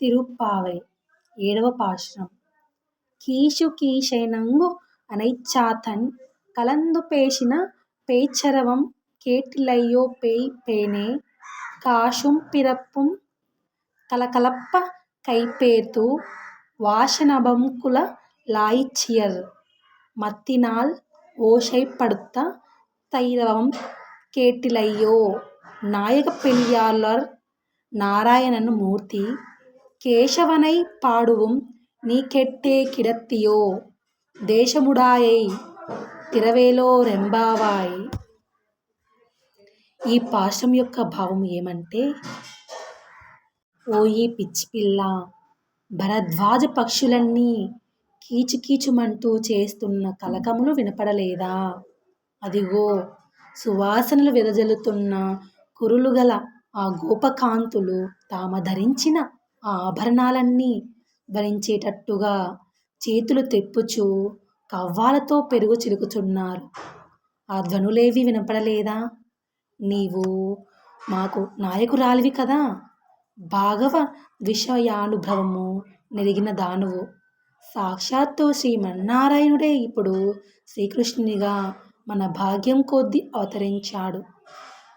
తిరుప్పావై ఏడవ పాశురం కీశు కీశెనఁగు అనైచ్చాతన్ కలందు పేసిన పేచ్చరవం கேட்டிலையோ பேய் பேனே காசும் பிறப்பும் கலகலப்ப கைப்பேர்த்து வாசனபமுகுல లాయిచ్చియర్ మత్తినాల్ ఓసైపడుత తైరవం కేటిలయ్యో నాయక పెళియాళ్వార్ నారాయణన్ మూర్తి కేశవనై పాడువం నీకెట్టే కిడతియో దేశముడాయై తిరవేలో రెంబావాయ్. ఈ పాశం యొక్క భావం ఏమంటే ఓయి పిచ్చిపిల్లా భరద్వాజ పక్షులన్నీ కీచుకీచుమంటూ చేస్తున్న కలకములు వినపడలేదా? అదిగో సువాసనలు వెదజల్లుతున్న కురులుగల ఆ గోపకాంతులు తాము ధరించిన ఆ ఆభరణాలన్నీ ధరించేటట్టుగా చేతులు తెప్పుచూ కవ్వాలతో పెరుగు చిలుకుచున్నారు. ఆ ధ్వనులేవీ వినపడలేదా? నీవు మాకు నాయకురాలివి కదా? భాగవ విషయానుభవము నెరిగిన దానువు. సాక్షాత్తు శ్రీమన్నారాయణుడే ఇప్పుడు శ్రీకృష్ణునిగా మన భాగ్యం కొద్ది అవతరించాడు.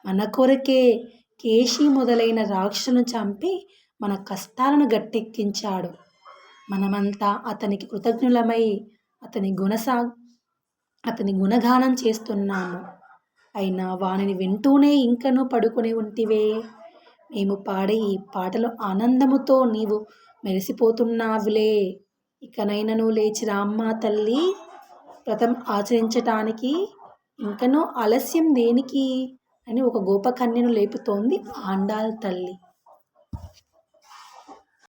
మన కొరకే కేశి మొదలైన రాక్షసును చంపి మన కష్టాలను గట్టెక్కించాడు. మనమంతా అతనికి కృతజ్ఞులమై అతని గుణసా అతని గుణగానం చేస్తున్నాము. అయినా వానిని వింటూనే ఇంకనూ పడుకుని ఉంటివే. మేము పాడే ఈ పాటలు ఆనందముతో నీవు మెరిసిపోతున్నావులే. ఇకనైనను లేచి రామ్మా తల్లి. వ్రతం ఆచరించటానికి ఇంకనూ ఆలస్యం దేనికి? అని ఒక గోపకన్యను లేపుతోంది ఆండాల్ తల్లి.